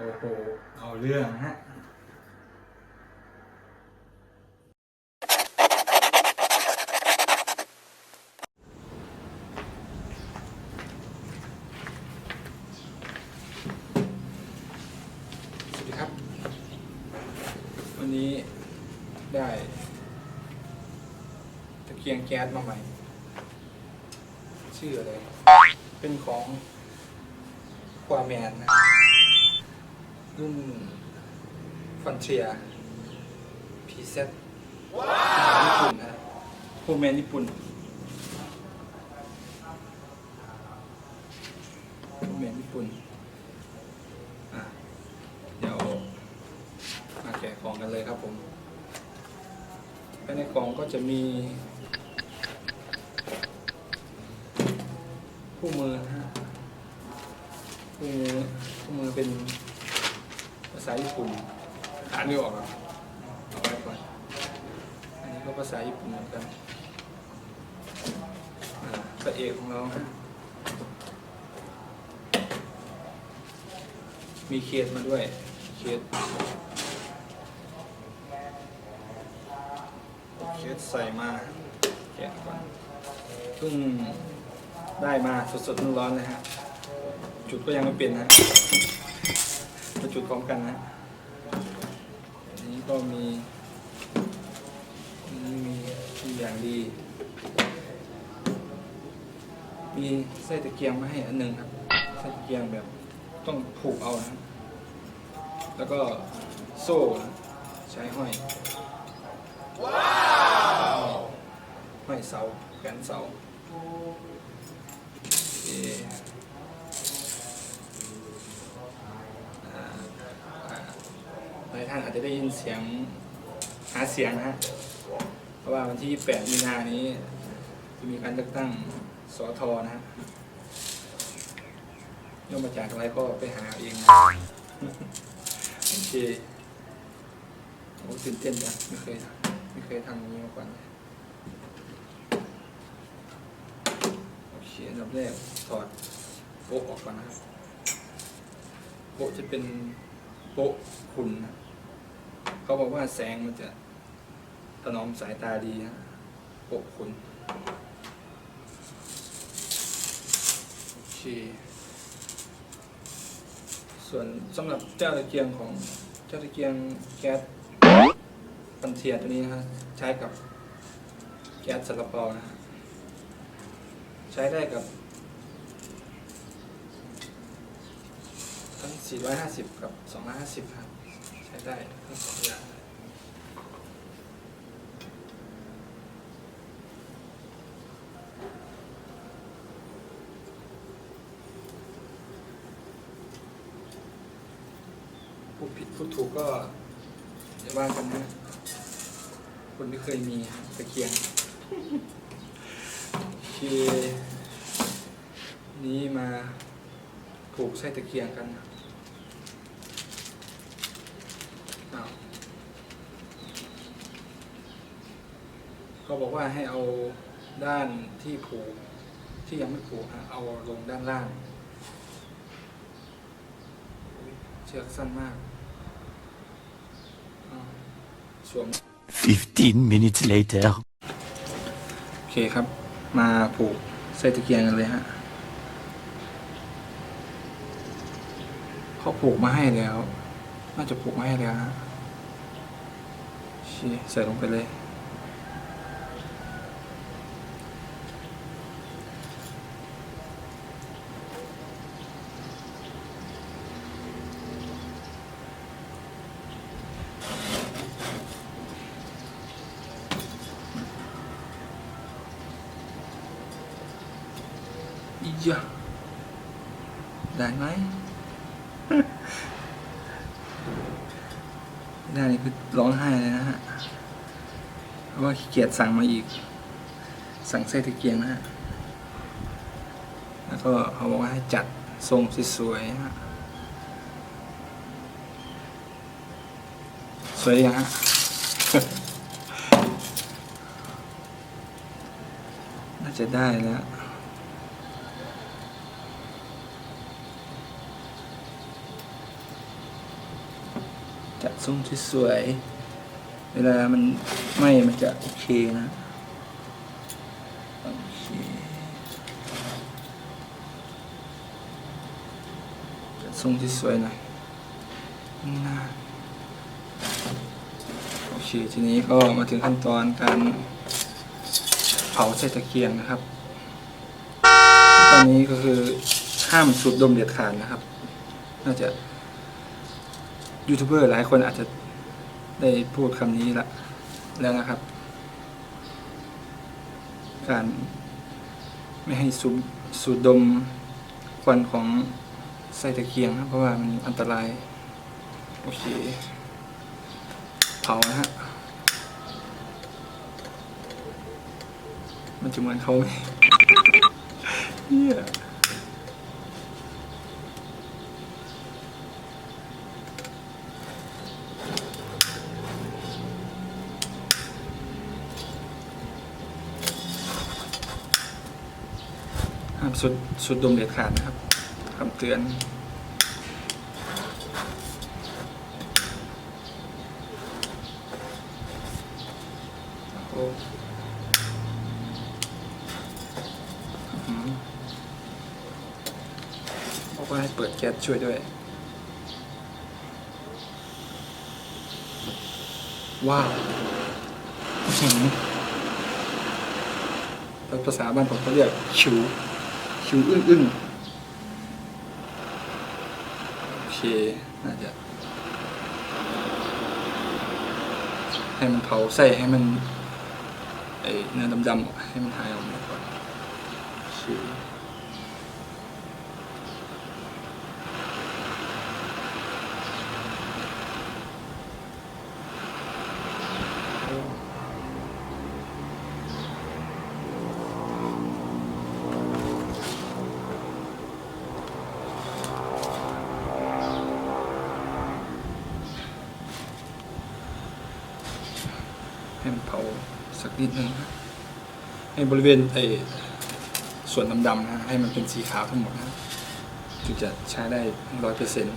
โอ้โหเอาเรื่องฮะสวัสดีครับวันนี้ได้ตะเกียงแก๊สมาใหม่ ชื่ออะไร เป็นของควาแมนนะ รุ่นฟันเทียพีเซตญี่ปุ่นนะโฮแมนญี่ปุ่นโฮแมนญี่ปุ่น อะ เดี๋ยวมาแกะของกันเลยครับผมภายในกล่องก็จะมีคู่มือนะฮะคู่มือคู่มือเป็นภาญี่ปุ่นอ่านไม่ออกอะเอาไว้ก่อนอันนี้ก็ภาษาญี่ปุ่นเหมือนกันอ่าพระเอกของเราฮะมีเคสมาด้วย เคสเคสใส่มาแกะก่อนเพิ่งได้มาสดๆร้อนๆเลยฮะ จุดก็ยังไม่เป็นนะ มาจุดพร้อมกันนะอันนี้ก็มีอันนี้มีมีอย่างดี มีไส้ตะเกียงมาให้อันหนึ่งครับไส้ตะเกียงแบบต้องผูกเอานะแล้วก็โซ่นะใช้ห้อยห้อยเสาแขวนเสาโอเค ท่านอาจจะได้ยินเสียงหาเสียงนะฮะเพราะว่าวันที่8มีนานี้ จะมีการเลือกตั้งสอทอนะฮะย่อมาจากอะไรก็ไปหาเองนะโอเคโอ้ตื่นเต้นจังไม่เคยไม่เคยทำอย่างนี้มาก่อนเลยโอเคอันดับแรกถอดโป๊ะออกก่อนนะครับโป๊ะจะเป็นโป๊ะขุนนะ เขาบอกว่าแสงมันจะถนอมสายตาดีนะป๊ะขุ่นโอเคส่วนสำหรับเจ้าตะเกียงของเจ้าตะเกียงแก๊สปันเทียตัวนี้นะฮะใช้กับแก๊สซาลาเปานะใช้ได้กับ ทั้ง 450 กับ 250ครับ ช้ได้ทั้งสองอย่างพูดผิดพูดถูกก็อย่าว่ากันนะคนไม่เคยมีตะเกียงโอเคนี้มาผูกไส้ตะเกียงกันอ้าวเขา บอกว่าให้เอาด้านที่ผูกที่ยังไม่ผูกฮะเอาลงด้านล่าง เชือกสั้นมากอ้าวสวม15 minutes later. โอเคครับ มาผูกใส่ตะเกียงกันเลยฮะเขาผูกมาให้แล้ว น่าจะผูกมาให้แล้วฮะโอเคใส่ลงไปเลย อีจ้ะได้ไหมได้นี่คือร้องไห้เลยนะฮะเพราะว่าขี้เกียจสั่งมาอีก สั่งไส้ตะเกียงนะฮะ แล้วก็เขาบอกว่าให้จัดทรงสวยๆฮะ สวยยังฮะน่าจะได้แล้ว จัดทรงที่สวยเวลามันไหมมันจะโอเคนะโอเคจัดทรงที่สวยหน่อยน่าโอเคทีนี้ก็มาถึงขั้นตอนการเผาใส่ตะเกียงนะครับ ตอนนี้ก็คือห้ามสูดดมเด็ดขาดนะครับ น่าจะ ยูทูบเบอร์หลายคนอาจจะได้พูดคำนี้ละแล้วนะครับ การไม่ให้สูดสูดดมควันของไส้ตะเกียงนะเพราะว่ามันอันตราย โอเค เผานะฮะ มันจะเหมือนเขาไหมเหี้ยห้าม สุดสุดดมเด็ดขาดนะครับคำเตือน โอ้อืมบอกว่าให้เปิดแก๊สช่วยด้วย ว้าวอื้อหือแล้วภาษาบ้านผมเขาเรียกชิว คิวอึ้งอึ้งโอเค น่าจะ ให้มันเผาใส่ให้มันไอเนื้อดำๆให้มันหายออกมาก่อนโอ ให้มันเผาสักนิดนึงให้บริเวณไอส่วนดำๆนะให้มันเป็นสีขาวทั้งหมดนะถึงจะใช้ได้ร้อยเปอร์เซ็นต์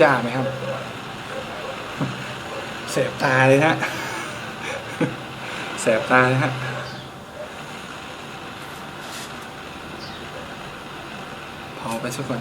จ้าไหมครับแสบตาเลยฮะแสบตาเลยฮะเผาไปสักก่อน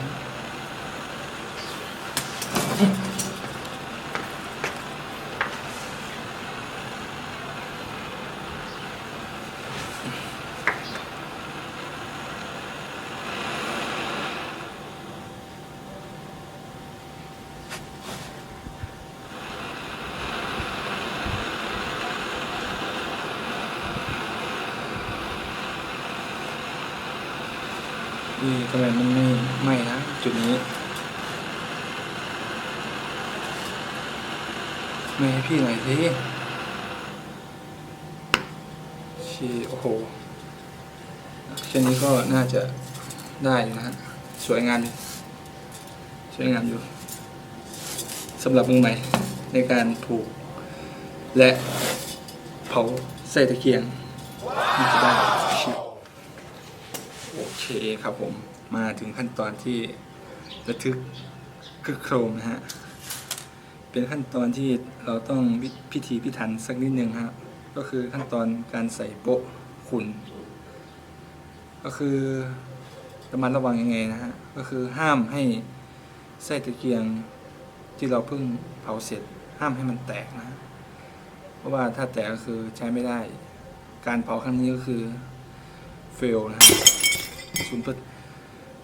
นี่ทำไมมันไม่ไม่นะ จุดนี้ ไม่ให้พี่หน่อยสิชีโอ้โหเช่นนี้ก็น่าจะได้อยู่นะฮะ สวยงามสวยงามอยู่สำหรับมือใหม่ ในการผูก และเผาใส่ตะเกียงน่าจะได้ เคครับผมมาถึงขั้นตอนที่ระทึกกึกโครมนะฮะ เป็นขั้นตอนที่เราต้องพิพิธีพิถันสักนิดนึงฮะ ก็คือขั้นตอนการใส่โป๊ะขุน ก็คือระมัดระวังยังไงนะฮะ ก็คือห้ามให้ไส้ตะเกียงที่เราเพิ่งเผาเสร็จ ห้ามให้มันแตกนะ เพราะว่าถ้าแตกก็คือใช้ไม่ได้ การเผาครั้งนี้ก็คือเฟลนะ ฮะศูนย์เพื่อ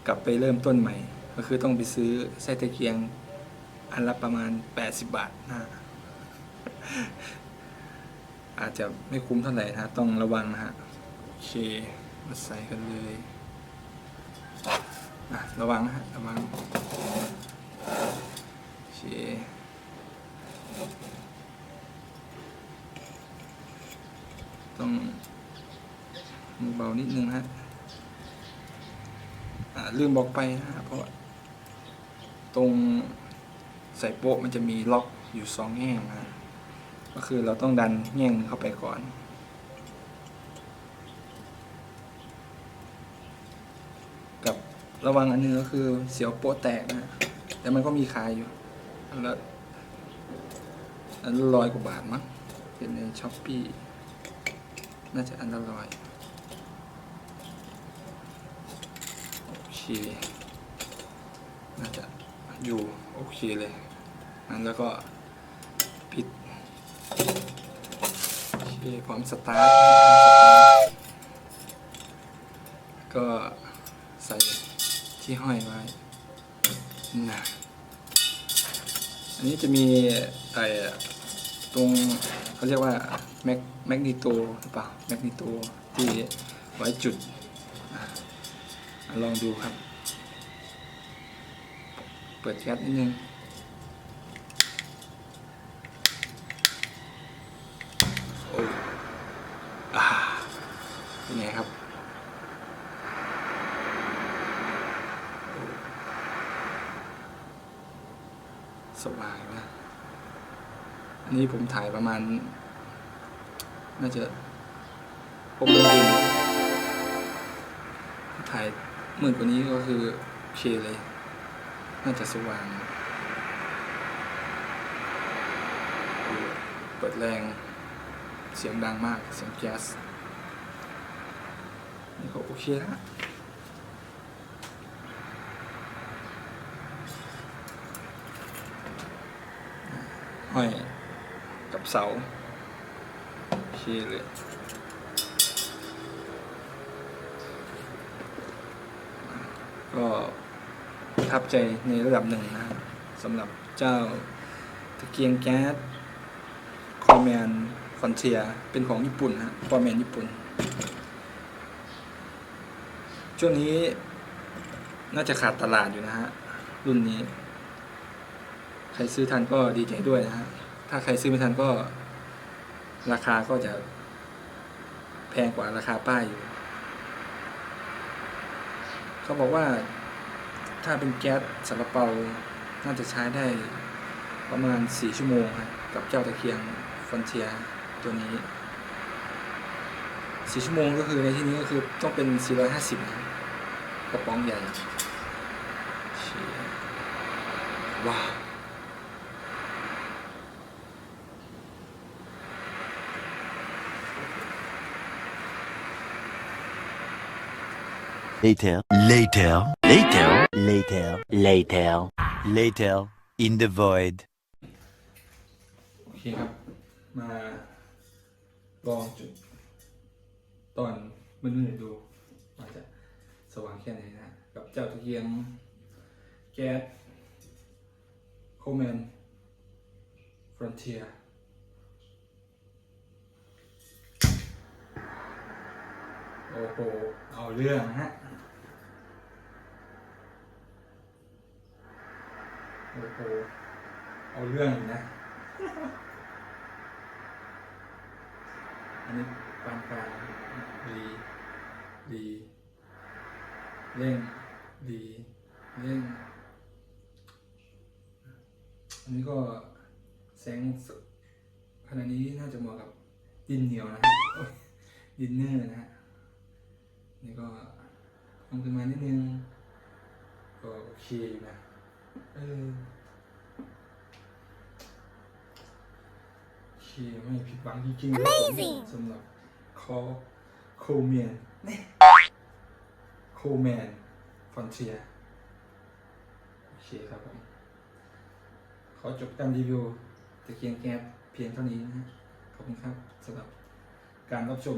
กลับไปเริ่มต้นใหม่ ก็คือต้องไปซื้อไส้ตะเกียงอันละประมาณ 80 บาทนะอาจจะไม่คุ้มเท่าไหร่นะต้องระวังนะฮะโอเคมาใส่กันเลยอะระวังนะฮะระวังโอเคต้องมือเบานิดนึงฮะ ลืมบอกไปนะเพราะตรงใส่โป๊ะมันจะมีล็อกอยู่สองแง่งนะก็คือเราต้องดันแง่งเข้าไปก่อนกับระวังอันนึงก็คือเสียวโป๊ะแตกนะแต่มันก็มีขายอยู่อันละอันละร้อยกว่าบาทมั้งเป็นในช้อปปี้น่าจะอันละร้อยโอเค น่าจะอยู่โอเคเลยนั้นแล้วก็ปิดโอเคพร้อมสตาร์ทก็ใส่ที่ห้อยไว้นะอันนี้จะมีไอ้ตรงเขาเรียกว่าแมกแมกนิโตหรือเปล่าแมกนิโตที่ไว้จุด ลองดูครับ เปิดแก๊สนิดนึงโอ้อ่าเป็นไงครับสว่างนะอันนี้ผมถ่ายประมาณ น่าจะหกโมงเย็นถ่าย มืดกว่านี้ก็คือโอเคเลย น่าจะสว่าง เปิดแรง เสียงดังมาก เสียงแก๊สนี่ก็โอเคแล้วห้อยกับเสาโอเคเลย ก็ประทับใจในระดับหนึ่งนะสำหรับเจ้าตะเกียงแก๊สคอมแมนฟอนเทียเป็นของญี่ปุ่นนะคอมแมนญี่ปุ่น ช่วงนี้น่าจะขาดตลาดอยู่นะฮะ รุ่นนี้ ใครซื้อทันก็ดีใจด้วยนะฮะ ถ้าใครซื้อไม่ทันก็ ราคาก็จะแพงกว่าราคาป้ายอยู่ เขาบอกว่าถ้าเป็นแก๊สสารเปาน่าจะใช้ได้ประมาณ 4 ชั่วโมงครับกับเจ้าตะเคียงฟอนเทียตัวนี้ 4 ชั่วโมงก็คือในที่นี้ก็คือต้องเป็น 450นะครับกระป๋องใหญ่ว้าว Later, later, later, later, later, later, in the void. โอเคครับ มาลองจุด ตอนมืดๆดูว่าจะสว่างแค่ไหนนะ กับเจ้าตะเกียงแก๊สโคแมนฟรอนเทีย โอ้โหเอาเรื่องฮะโอ้โหเอาเรื่องนะ อันนี้ปานกลางดีดีเร่งดีเร่งอันนี้ก็แสงสขณะนี้น่าจะเหมาะกับดินเหนียวนะฮะดินเนอร์นะฮะ นี่ก็ทำขึ้นมานิดนึง ก็โอเคอยู่นะ เออโอเคไม่ผิดหวังจริงๆครับผมสำหรับคอโคเมียนโคแมนฟอนเทียโอเคครับผมขอจบการรีวิวตะเกียงแก๊สเพียงเท่านี้นะฮะขอบคุณครับสำหรับการรับชม